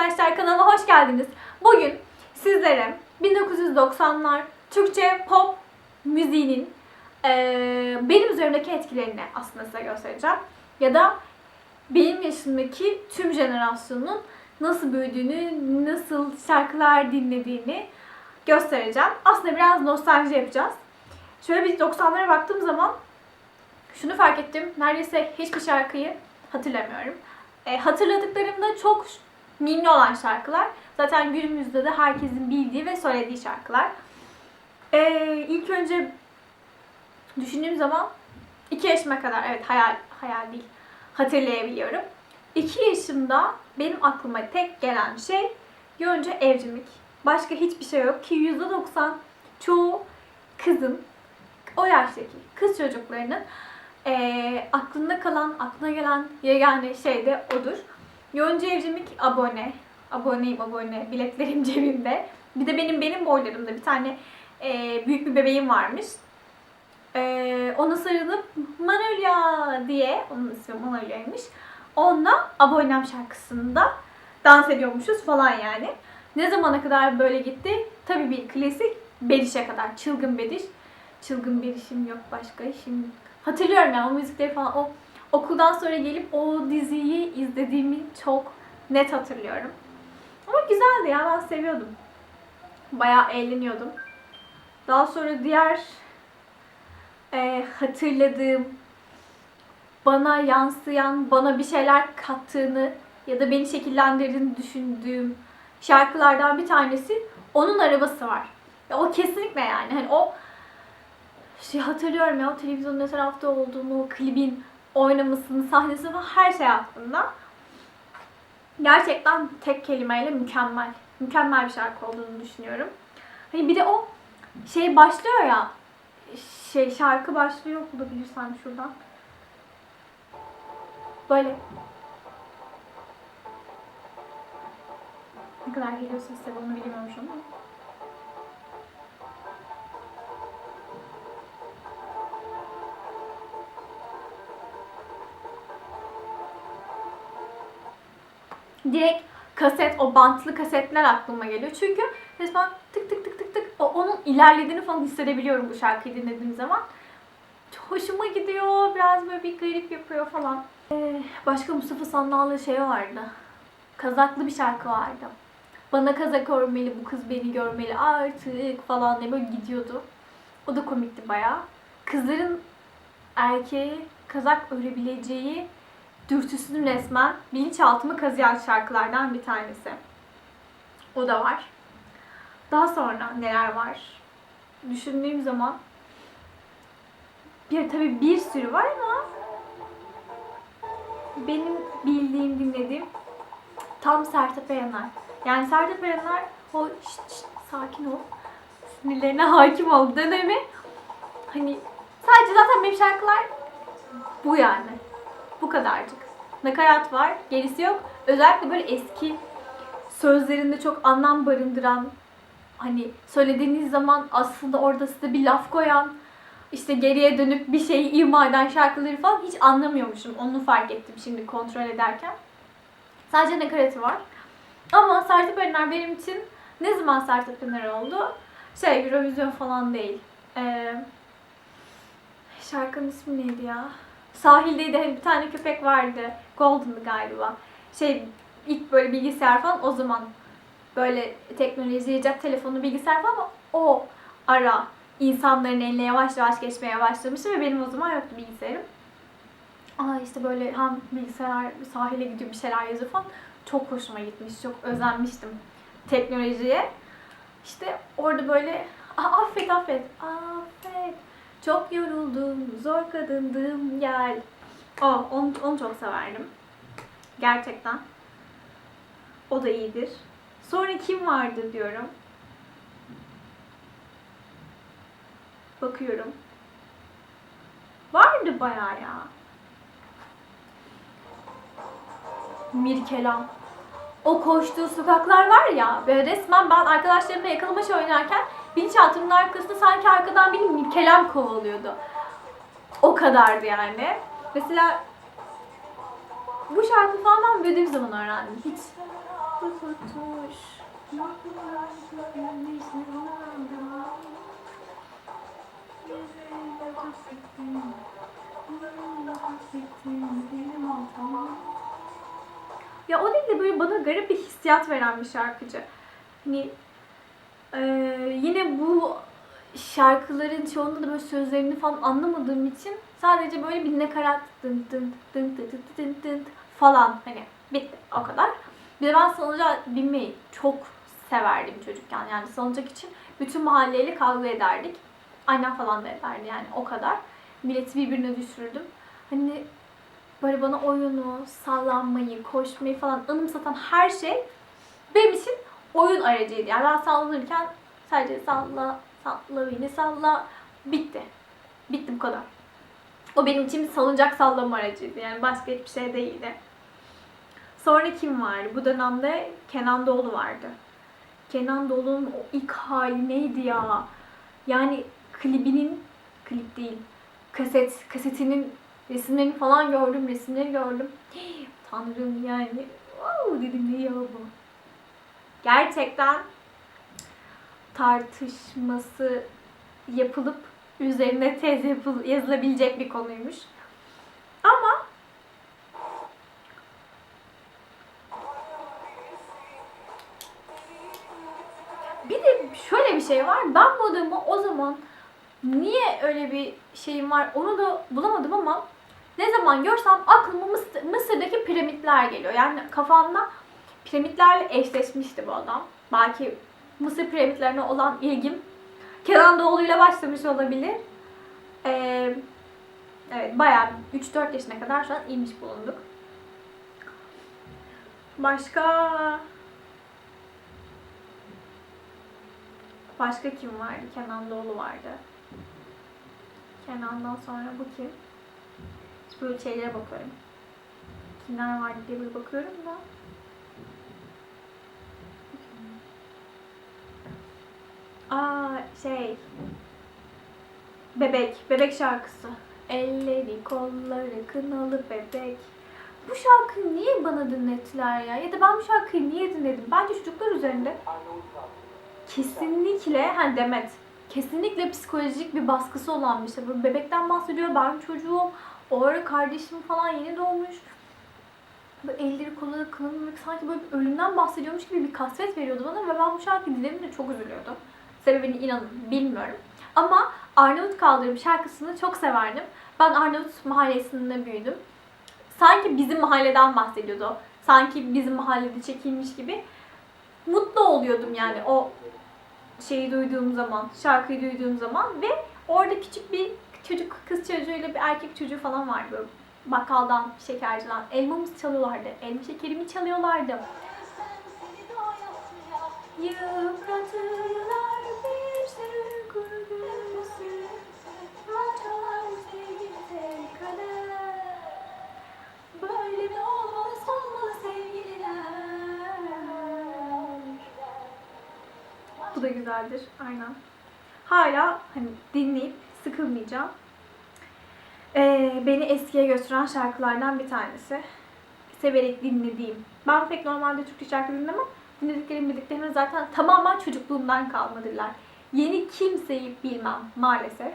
arkadaşlar kanalıma hoş geldiniz. Bugün sizlere 1990'lar Türkçe pop müziğinin eee, benim üzerimdeki etkilerini aslında size göstereceğim. Ya da benim yaşımdaki tüm jenerasyonun nasıl büyüdüğünü, nasıl şarkılar dinlediğini göstereceğim. Aslında biraz nostalji yapacağız. Şöyle bir 90'lara baktığım zaman şunu fark ettim. Neredeyse hiçbir şarkıyı hatırlamıyorum. E, hatırladıklarımda çok mimli olan şarkılar. Zaten günümüzde de herkesin bildiği ve söylediği şarkılar. E, ilk önce düşündüğüm zaman 2 yaşıma kadar evet hayal hayal değil hatırlayabiliyorum. 2 yaşımda benim aklıma tek gelen şey önce evcilik. Başka hiçbir şey yok ki %90 çoğu kızın o yaştaki kız çocuklarının eee, aklında kalan, aklına gelen yegane şey de odur. Yonca Evcimik abone. Aboneyim abone. Biletlerim cebimde. Bir de benim benim boylarımda bir tane eee, büyük bir bebeğim varmış. Eee ona sarılıp Manolya diye, onun ismi Manolya'ymış. Onunla abonem şarkısında dans ediyormuşuz falan yani. Ne zamana kadar böyle gitti? Tabii bir klasik Beriş'e kadar. Çılgın Beriş. Çılgın Beriş'im yok başka işim. Hatırlıyorum yani o müzikleri falan. O okuldan sonra gelip o diziyi izlediğimi çok net hatırlıyorum. Ama güzeldi ya ben seviyordum. Bayağı eğleniyordum. Daha sonra diğer e, hatırladığım bana yansıyan, bana bir şeyler kattığını ya da beni şekillendirdiğini düşündüğüm şarkılardan bir tanesi onun arabası var. Ya o kesinlikle yani hani o şey hatırlıyorum ya o televizyonun ne tarafta olduğunu, o klibin oynamasını, sahnesini falan her şey aklımda. Gerçekten tek kelimeyle mükemmel. Mükemmel bir şarkı olduğunu düşünüyorum. Hani bir de o şey başlıyor ya şey şarkı başlıyor bulabilirsem şuradan. Böyle ne kadar geliyor sesle bunu bilmiyorum şu an ama. Direkt kaset, o bantlı kasetler aklıma geliyor. Çünkü resmen tık tık tık tık tık o, onun ilerlediğini falan hissedebiliyorum bu şarkıyı dinlediğim zaman. Hoşuma gidiyor. Biraz böyle bir garip yapıyor falan. Ee, başka Mustafa Sandal'lı şey vardı. Kazaklı bir şarkı vardı. Bana kazak örmeli, bu kız beni görmeli artık falan diye böyle gidiyordu. O da komikti bayağı. Kızların erkeğe kazak örebileceği dürtüsünü resmen bilinçaltımı kazıyan şarkılardan bir tanesi. O da var. Daha sonra neler var? Düşündüğüm zaman bir tabii bir sürü var ama benim bildiğim, dinlediğim tam Sertab Erener. Yani Sertab Erener o şşt, şşt, sakin ol. Sinirlerine hakim ol dönemi. Hani sadece zaten benim şarkılar bu yani. Bu kadarcık. Nakarat var, gerisi yok. Özellikle böyle eski sözlerinde çok anlam barındıran, hani söylediğiniz zaman aslında orada size bir laf koyan, işte geriye dönüp bir şeyi ima eden şarkıları falan hiç anlamıyormuşum. Onu fark ettim şimdi kontrol ederken. Sadece nakaratı var. Ama Sertab Erener benim için ne zaman Sertab Erener oldu? Şey, Eurovision falan değil. Ee, şarkının ismi neydi ya? Sahildeydi hani bir tane köpek vardı. Golden'dı galiba. Şey ilk böyle bilgisayar falan o zaman böyle teknoloji, cep telefonu, bilgisayar falan ama o ara insanların eline yavaş yavaş geçmeye başlamıştı ve benim o zaman yoktu bilgisayarım. Aa işte böyle hem bilgisayar sahile gidiyor bir şeyler yazıyor falan. Çok hoşuma gitmiş, çok özenmiştim teknolojiye. İşte orada böyle affet affet, affet. Çok yoruldum, zor kadındım gel. O, onu, onu çok severdim. Gerçekten. O da iyidir. Sonra kim vardı diyorum. Bakıyorum. Vardı bayağı ya. Mirkelam. O koştuğu sokaklar var ya, böyle resmen ben arkadaşlarımla yakalamaç oynarken bilinçaltımın arkasında sanki arkadan beni Mirkelam kovalıyordu. O kadardı yani. Mesela bu şarkı falan ben büyüdüğüm zaman öğrendim. Hiç. Benim. Ya o değil de böyle bana garip bir hissiyat veren bir şarkıcı. Hani eee, yine bu şarkıların çoğunda da böyle sözlerini falan anlamadığım için sadece böyle bir nakarat dın dın dın dın dın dın dın falan hani bitti o kadar. Bir de ben salıncağa binmeyi çok severdim çocukken. Yani salıncak için bütün mahalleyle kavga ederdik. Annem falan da ederdi yani o kadar. Milleti birbirine düşürürdüm. Hani böyle bana oyunu, sallanmayı, koşmayı falan anımsatan her şey benim için oyun aracıydı. Yani ben sallanırken sadece salla, salla beni salla bitti. Bitti bu kadar. O benim için bir salıncak sallama aracıydı. Yani başka hiçbir şey değildi. Sonra kim vardı? Bu dönemde Kenan Doğulu vardı. Kenan Doğulu'nun o ilk hali neydi ya? Yani klibinin, klip değil, kaset, kasetinin resimlerini falan gördüm, resimleri gördüm. Tanrım yani. Wow, dedim ne ya bu? Gerçekten tartışması yapılıp üzerine tez yazılabilecek bir konuymuş. Ama bir de şöyle bir şey var. Ben bu adamı o zaman niye öyle bir şeyim var onu da bulamadım ama ne zaman görsem aklıma Mısır, Mısır'daki piramitler geliyor. Yani kafamda piramitlerle eşleşmişti bu adam. Belki Mısır piramitlerine olan ilgim Kenan Doğulu'yla başlamış olabilir. Ee, evet bayağı 3-4 yaşına kadar şu an inmiş bulunduk. Başka Başka kim vardı? Kenan Doğulu vardı. Kenan'dan sonra bu kim? Hiç böyle şeylere bakıyorum. Kimler vardı diye böyle bakıyorum da. Aa şey. Bebek. Bebek şarkısı. Elleri kolları kınalı bebek. Bu şarkıyı niye bana dinlettiler ya? Ya da ben bu şarkıyı niye dinledim? Bence çocuklar üzerinde kesinlikle, ha Demet, kesinlikle psikolojik bir baskısı olan bir şey. Böyle bebekten bahsediyor, ben çocuğum, o ara kardeşim falan yeni doğmuş. Böyle elleri kolları kınalı sanki böyle ölümden bahsediyormuş gibi bir kasvet veriyordu bana ve ben bu şarkıyı dinlediğimde çok üzülüyordum. Sebebini inanın bilmiyorum. Ama Arnavut Kaldırım şarkısını çok severdim. Ben Arnavut mahallesinde büyüdüm. Sanki bizim mahalleden bahsediyordu. Sanki bizim mahallede çekilmiş gibi. Mutlu oluyordum yani o şeyi duyduğum zaman, şarkıyı duyduğum zaman ve orada küçük bir çocuk, kız çocuğuyla bir erkek çocuğu falan vardı böyle bakkaldan, şekerciden. Elmamızı çalıyorlardı, elma şekerimi çalıyorlardı. Yıpratırlar Bu da güzeldir, aynen. Hala hani dinleyip sıkılmayacağım. Ee, beni eskiye götüren şarkılardan bir tanesi. Severek dinlediğim. Ben pek normalde Türkçe şarkı dinlemem. Dinlediklerim bildiklerim zaten tamamen çocukluğumdan kalmadırlar. Yeni kimseyi bilmem maalesef.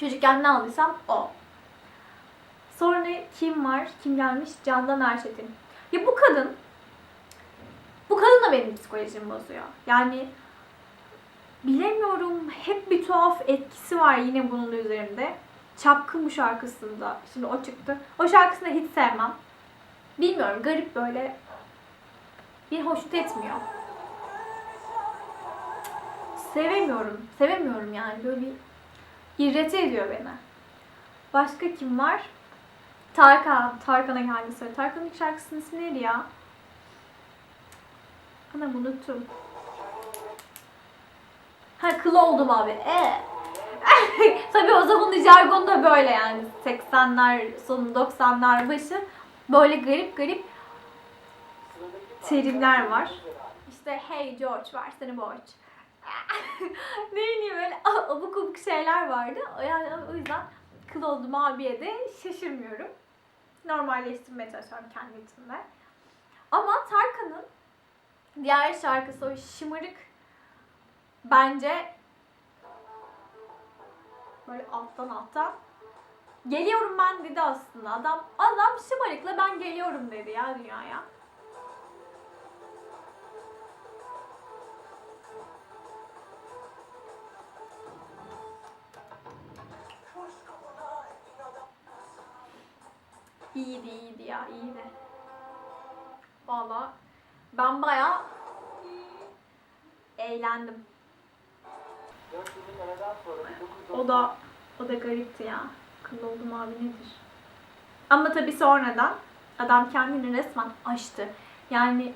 Çocukken ne aldıysam o. Sonra kim var? Kim gelmiş? Candan Erçetin. Ya bu kadın bu kadın da benim psikolojimi bozuyor. Yani bilemiyorum hep bir tuhaf etkisi var yine bunun üzerinde. Çapkın bu şarkısında. Şimdi o çıktı. O şarkısını hiç sevmem. Bilmiyorum garip böyle bir hoşnut etmiyor. Sevemiyorum. Sevemiyorum yani. Böyle bir irrite ediyor beni. Başka kim var? Tarkan. Tarkan'a geldi sıra. Tarkan'ın şarkısının ismi neydi ya? Anam unuttum. Ha kıl oldum abi. E. Tabii o zamanın jargonu da böyle yani. 80'ler sonu 90'lar başı. Böyle garip garip terimler var. İşte hey George versene borç. ne bileyim böyle abuk abuk şeyler vardı. Yani o yüzden kıl oldum abiye de şaşırmıyorum. Normalleştirmeye çalışıyorum kendi içimde. Ama Tarkan'ın Diğer şarkısı o şımarık. Bence böyle alttan alttan geliyorum ben dedi aslında. Adam adam şımarıkla ben geliyorum dedi ya dünyaya. İyiydi iyiydi ya iyiydi. Valla ben bayağı eğlendim. O da o da garipti ya. Kıl oldum abi nedir? Ama tabii sonradan adam kendini resmen aştı. Yani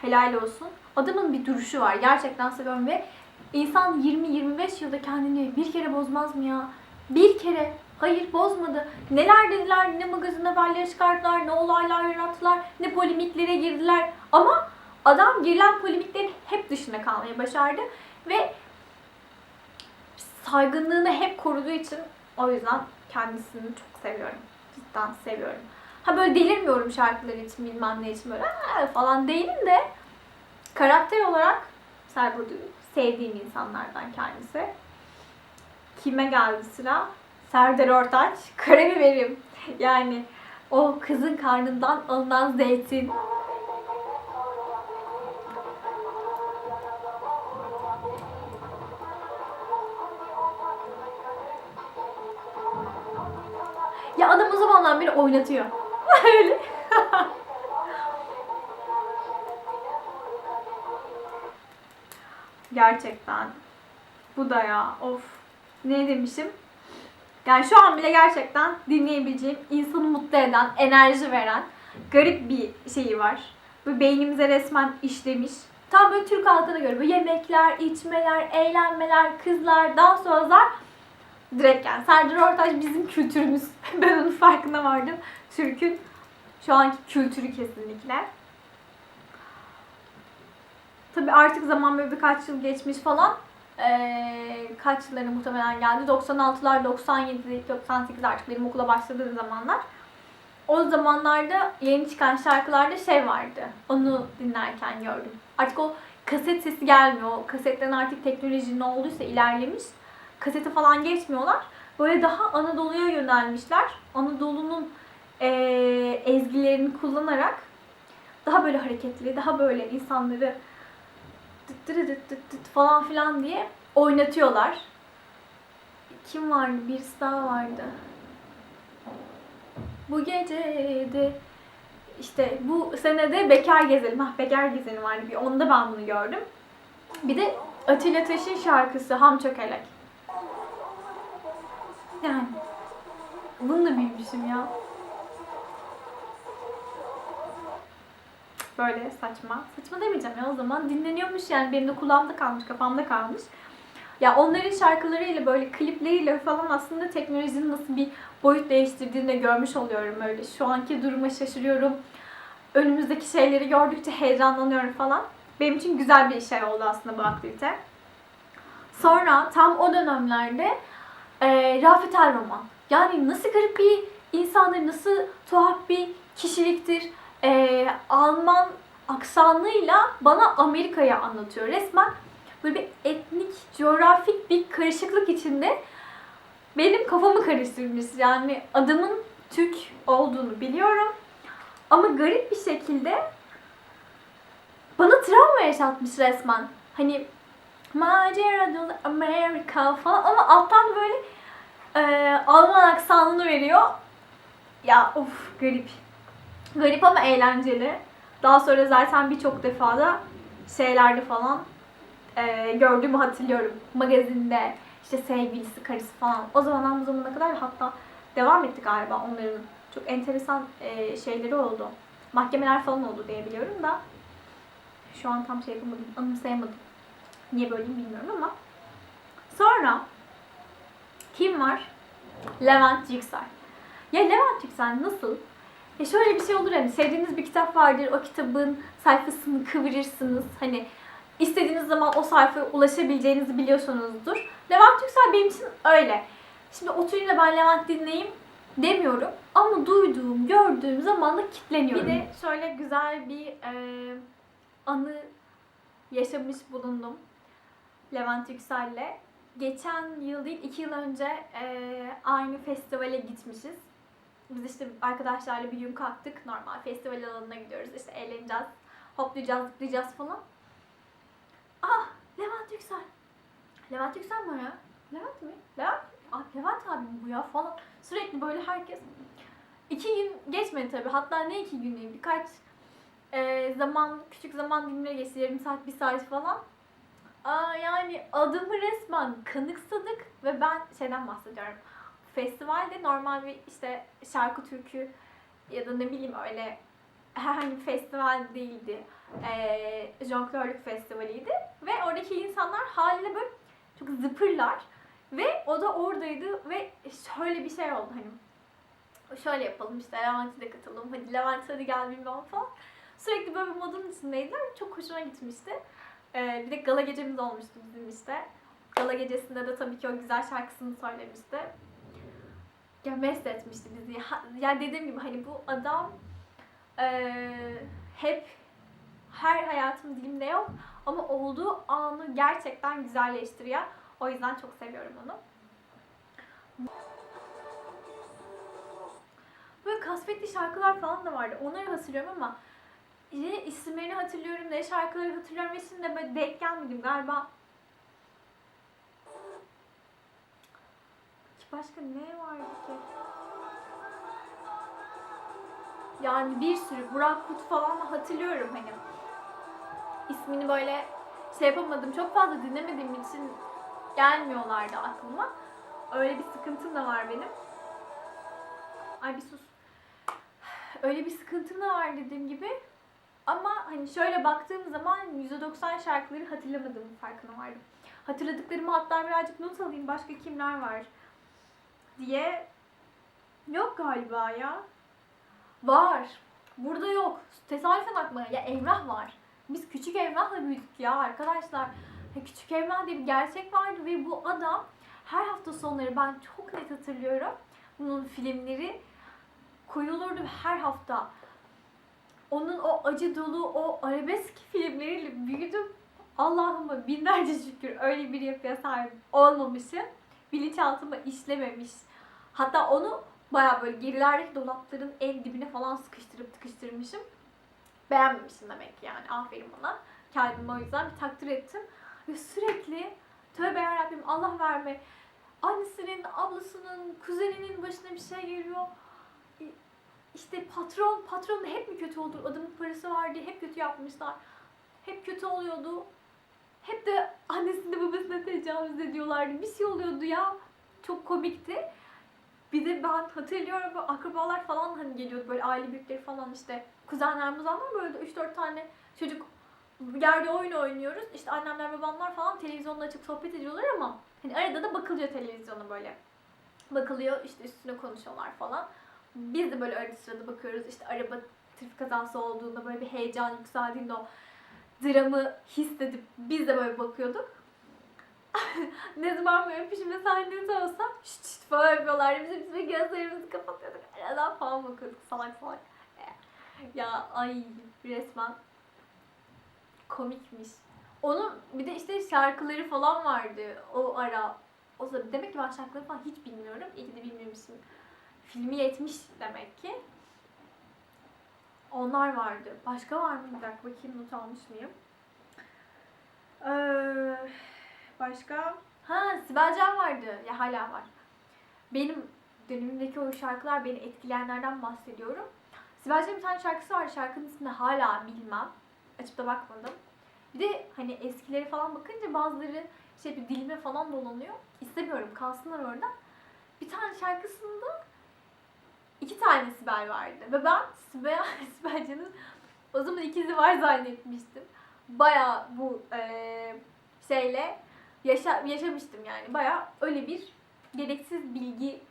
helal olsun. Adamın bir duruşu var. Gerçekten seviyorum ve insan 20-25 yılda kendini bir kere bozmaz mı ya? Bir kere. Hayır bozmadı. Neler dediler, ne magazin haberleri çıkarttılar, ne olaylar yarattılar, ne polemiklere girdiler. Ama adam girilen polemiklerin hep dışına kalmayı başardı. Ve saygınlığını hep koruduğu için o yüzden kendisini çok seviyorum. Cidden seviyorum. Ha böyle delirmiyorum şarkıları için bilmem ne için böyle falan değilim de karakter olarak duyuyorum. Sevdiğim insanlardan kendisi. Kime geldi sıra? Serdar Ortaç, Karabiberim. Yani o kızın karnından alınan zeytin. Zamandan beri oynatıyor. Öyle. Gerçekten. Bu da ya. Of. Ne demişim? Yani şu an bile gerçekten dinleyebileceğim, insanı mutlu eden, enerji veren garip bir şeyi var. Ve beynimize resmen işlemiş. Tam böyle Türk halkına göre böyle yemekler, içmeler, eğlenmeler, kızlar, dans sözler direkt yani Serdar Ortaç bizim kültürümüz. ben onun farkına vardım. Türk'ün şu anki kültürü kesinlikle. Tabi artık zaman böyle birkaç yıl geçmiş falan. Ee, kaç yılları muhtemelen geldi? 96'lar, 97, 98 artık benim okula başladığım zamanlar. O zamanlarda yeni çıkan şarkılarda şey vardı. Onu dinlerken gördüm. Artık o kaset sesi gelmiyor. O kasetten artık teknoloji ne olduysa ilerlemiş. Kasete falan geçmiyorlar. Böyle daha Anadolu'ya yönelmişler. Anadolu'nun eee, ezgilerini kullanarak daha böyle hareketli, daha böyle insanları tıt tırı tıt tıt tıt falan filan diye oynatıyorlar. Kim vardı? Birisi daha vardı. Bu gece de işte bu senede Bekar Gezelim. Hah Bekar Gezelim vardı. Bir onda ben bunu gördüm. Bir de Atilla Taş'ın şarkısı Ham Çökelek. Yani bunu da bilmişim ya. Böyle saçma. Saçma demeyeceğim ya o zaman. Dinleniyormuş yani. Benim de kulağımda kalmış, kafamda kalmış. Ya onların şarkılarıyla böyle klipleriyle falan aslında teknolojinin nasıl bir boyut değiştirdiğini de görmüş oluyorum öyle. Şu anki duruma şaşırıyorum. Önümüzdeki şeyleri gördükçe heyecanlanıyorum falan. Benim için güzel bir şey oldu aslında bu aktivite. Sonra tam o dönemlerde e, Rafet El. Yani nasıl garip bir insandır, nasıl tuhaf bir kişiliktir. E, Alman aksanıyla bana Amerika'yı anlatıyor. Resmen böyle bir etnik, coğrafik bir karışıklık içinde benim kafamı karıştırmış. Yani adamın Türk olduğunu biliyorum. Ama garip bir şekilde bana travma yaşatmış resmen. Hani macera dolu Amerika falan ama alttan böyle e, Alman aksanını veriyor. Ya of garip. Garip ama eğlenceli. Daha sonra zaten birçok defa da şeylerde falan e, gördüğümü hatırlıyorum. Magazinde işte sevgilisi, karısı falan. O zamandan bu zamana kadar hatta devam etti galiba onların. Çok enteresan e, şeyleri oldu. Mahkemeler falan oldu diye biliyorum da. Şu an tam şey yapamadım, anımsayamadım. Niye böyleyim bilmiyorum ama. Sonra kim var? Levent Yüksel. Ya Levent Yüksel nasıl? Ya şöyle bir şey olur hani sevdiğiniz bir kitap vardır. O kitabın sayfasını kıvırırsınız. Hani istediğiniz zaman o sayfaya ulaşabileceğinizi biliyorsunuzdur. Levent Yüksel benim için öyle. Şimdi oturayım da ben Levent dinleyeyim demiyorum. Ama duyduğum, gördüğüm zaman da kitleniyorum. Bir de şöyle güzel bir e, anı yaşamış bulundum. Levent Yüksel'le. Geçen yıl değil, iki yıl önce eee, aynı festivale gitmişiz. Biz işte arkadaşlarla bir gün kalktık. Normal festival alanına gidiyoruz. İşte eğleneceğiz, hoplayacağız, zıplayacağız falan. Ah! Levent Yüksel. Levent Yüksel mi ya? Levent mi? Levent? Ah Levent abi bu ya falan. Sürekli böyle herkes. İki gün geçmedi tabii. Hatta ne iki gün değil. Birkaç e, zaman, küçük zaman dilimleri geçti. Yarım saat, bir saat falan. Aa, yani adımı resmen kanıksadık ve ben şeyden bahsediyorum. Festivalde normal bir işte şarkı türkü ya da ne bileyim öyle herhangi bir festival değildi. Ee, jonglörlük festivaliydi. Ve oradaki insanlar haliyle böyle çok zıpırlar. Ve o da oradaydı ve şöyle bir şey oldu hani. Şöyle yapalım işte Levent'e de katalım. Hadi Levent hadi gel bilmem falan. Sürekli böyle bir modun içindeydiler. Çok hoşuma gitmişti. Ee, bir de gala gecemiz olmuştu bizim işte. Gala gecesinde de tabii ki o güzel şarkısını söylemişti. Ya mest etmişti bizi. Yani dediğim gibi hani bu adam eee, hep her hayatım dilimde yok ama olduğu anı gerçekten güzelleştiriyor. O yüzden çok seviyorum onu. Böyle kasvetli şarkılar falan da vardı. Onları hatırlıyorum ama ne isimlerini hatırlıyorum ne şarkıları hatırlıyorum ve şimdi de böyle denk gelmedim galiba. Ki Başka ne vardı ki? Yani bir sürü Burak Kut falan hatırlıyorum hani. İsmini böyle şey yapamadım. Çok fazla dinlemediğim için gelmiyorlardı aklıma. Öyle bir sıkıntım da var benim. Ay bir sus. Öyle bir sıkıntım da var dediğim gibi. Ama hani şöyle baktığım zaman %90 şarkıları hatırlamadığımın farkına vardım. Hatırladıklarımı hatta birazcık not alayım başka kimler var diye. Yok galiba ya. Var. Burada yok. Tesadüfen aklıma ya Emrah var. Biz küçük Emrah'la büyüdük ya arkadaşlar. Ya küçük Emrah diye bir gerçek vardı ve bu adam her hafta sonları ben çok net hatırlıyorum. Bunun filmleri koyulurdu her hafta. Onun o acı dolu o arabesk filmleriyle büyüdüm. Allah'ıma binlerce şükür öyle bir yapıya sahip olmamışım. Bilinçaltıma işlememiş. Hatta onu baya böyle gerilerdeki dolapların en dibine falan sıkıştırıp tıkıştırmışım. Beğenmemişim demek yani. Aferin bana. Kendimi o yüzden bir takdir ettim. Ve sürekli tövbe yarabbim Allah verme. Annesinin, ablasının, kuzeninin başına bir şey geliyor. İşte patron, patron da hep mi kötü oldu? Adamın parası var diye hep kötü yapmışlar. Hep kötü oluyordu. Hep de annesini babasına tecavüz ediyorlardı. Bir şey oluyordu ya. Çok komikti. Bir de ben hatırlıyorum böyle akrabalar falan hani geliyordu böyle aile büyükleri falan işte kuzenler muzanlar böyle 3-4 tane çocuk yerde oyun oynuyoruz. İşte annemler babamlar falan televizyonda açıp sohbet ediyorlar ama hani arada da bakılıyor televizyona böyle. Bakılıyor işte üstüne konuşuyorlar falan. Biz de böyle arada sırada bakıyoruz işte araba trafik kazası olduğunda böyle bir heyecan yükseldiğinde o dramı hissedip biz de böyle bakıyorduk. ne zaman böyle öpüşme sahnesi olsa şşt şşt falan yapıyorlardı. Biz biz gözlerimizi kapatıyorduk. Aradan falan bakıyorduk salak salak. Ya ay resmen komikmiş. Onun bir de işte şarkıları falan vardı o ara. O zaman demek ki ben şarkıları falan hiç bilmiyorum. İyi ki de bilmemişim. Filmi yetmiş demek ki. Onlar vardı. Başka var mı? Bir dakika bakayım not almış mıyım? Ee, başka? Ha Sibel Can vardı. Ya hala var. Benim dönemimdeki o şarkılar beni etkileyenlerden bahsediyorum. Sibel Can'ın bir tane şarkısı var. Şarkının ismini hala bilmem. Açıp da bakmadım. Bir de hani eskileri falan bakınca bazıları şey bir dilime falan dolanıyor. İstemiyorum kalsınlar orada. Bir tane şarkısında iki tane Sibel vardı. Ve ben Sibel, Sibel Can'ın o zaman ikizi var zannetmiştim. Baya bu eee, şeyle yaşa, yaşamıştım yani. Baya öyle bir gereksiz bilgi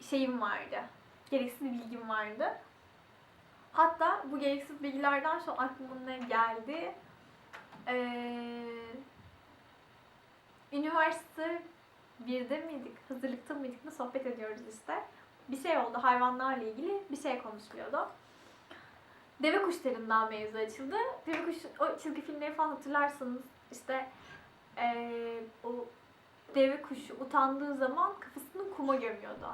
şeyim vardı. Gereksiz bilgim vardı. Hatta bu gereksiz bilgilerden şu aklıma ne geldi? Ee, üniversite birde miydik, hazırlıkta mıydık ne sohbet ediyoruz işte. Bir şey oldu hayvanlarla ilgili bir şey konuşuluyordu. Deve kuşlarından mevzu açıldı. Deve kuş, o çizgi filmleri falan hatırlarsanız işte eee, o deve kuşu utandığı zaman kafasını kuma gömüyordu.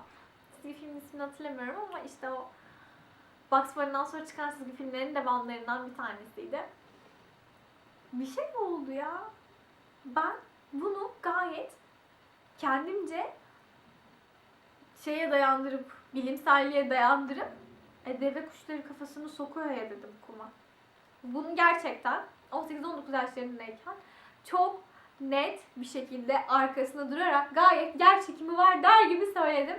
Çizgi filmin ismini hatırlamıyorum ama işte o Bugs Bunny'den sonra çıkan çizgi filmlerin devamlarından bir tanesiydi. Bir şey oldu ya. Ben bunu gayet kendimce şeye dayandırıp, bilimselliğe dayandırıp e, deve kuşları kafasını sokuyor ya dedim kuma. Bunu gerçekten 18-19 yaşlarındayken çok net bir şekilde arkasında durarak gayet yer çekimi var der gibi söyledim.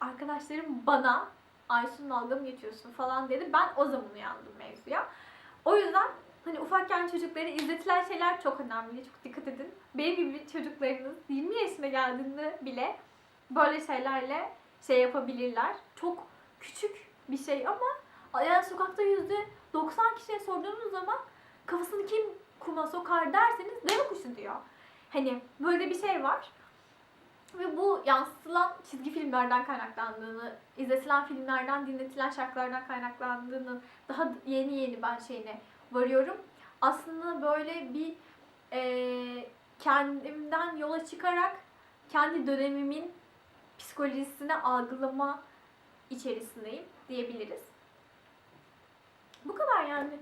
Arkadaşlarım bana Aysun dalga mı geçiyorsun falan dedi. Ben o zaman uyandım mevzuya. O yüzden hani ufakken çocuklara izletilen şeyler çok önemli. Çok dikkat edin. Benim gibi çocuklarınız 20 yaşına geldiğinde bile böyle şeylerle şey yapabilirler. Çok küçük bir şey ama yani sokakta yüzde 90 kişiye sorduğunuz zaman kafasını kim kuma sokar derseniz deve kuşu diyor. Hani böyle bir şey var. Ve bu yansıtılan çizgi filmlerden kaynaklandığını, izletilen filmlerden, dinletilen şarkılardan kaynaklandığını daha yeni yeni ben şeyine varıyorum. Aslında böyle bir eee, kendimden yola çıkarak kendi dönemimin psikolojisini algılama içerisindeyim diyebiliriz. Bu kadar yani.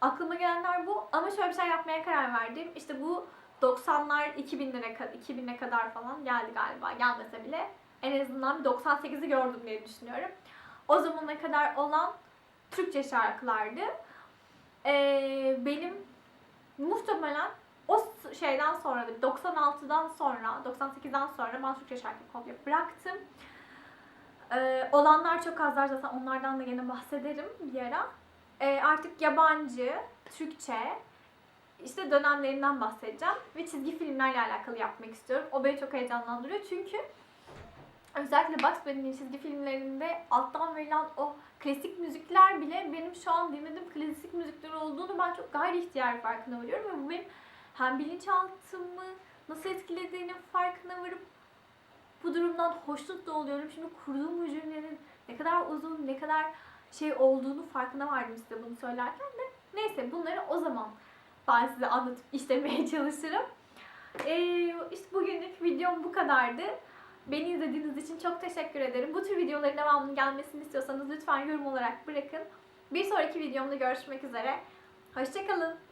Aklıma gelenler bu ama şöyle bir şey yapmaya karar verdim. İşte bu 90'lar 2000'lere kadar 2000'e kadar falan geldi galiba. Gelmese bile en azından bir 98'i gördüm diye düşünüyorum. O zamana kadar olan Türkçe şarkılardı. Ee, benim muhtemelen o şeyden sonra da 96'dan sonra 98'den sonra ben Türkçe şarkı komple bıraktım. Ee, olanlar çok azlar zaten onlardan da gene bahsederim bir ara. Ee, artık yabancı, Türkçe, işte dönemlerinden bahsedeceğim ve çizgi filmlerle alakalı yapmak istiyorum. O beni çok heyecanlandırıyor çünkü özellikle Bugs Bunny'nin çizgi filmlerinde alttan verilen o klasik müzikler bile benim şu an dinlediğim klasik müzikler olduğunu ben çok gayri ihtiyar farkına varıyorum ve bu benim hem bilinçaltımı nasıl etkilediğinin farkına varıp bu durumdan hoşnut da oluyorum. Şimdi kurduğum bu cümlenin ne kadar uzun, ne kadar şey olduğunu farkına vardım size bunu söylerken de. Neyse bunları o zaman ben size anlatıp işlemeye çalışırım. Ee, işte bugünlük videom bu kadardı. Beni izlediğiniz için çok teşekkür ederim. Bu tür videoların devamının gelmesini istiyorsanız lütfen yorum olarak bırakın. Bir sonraki videomda görüşmek üzere. Hoşçakalın.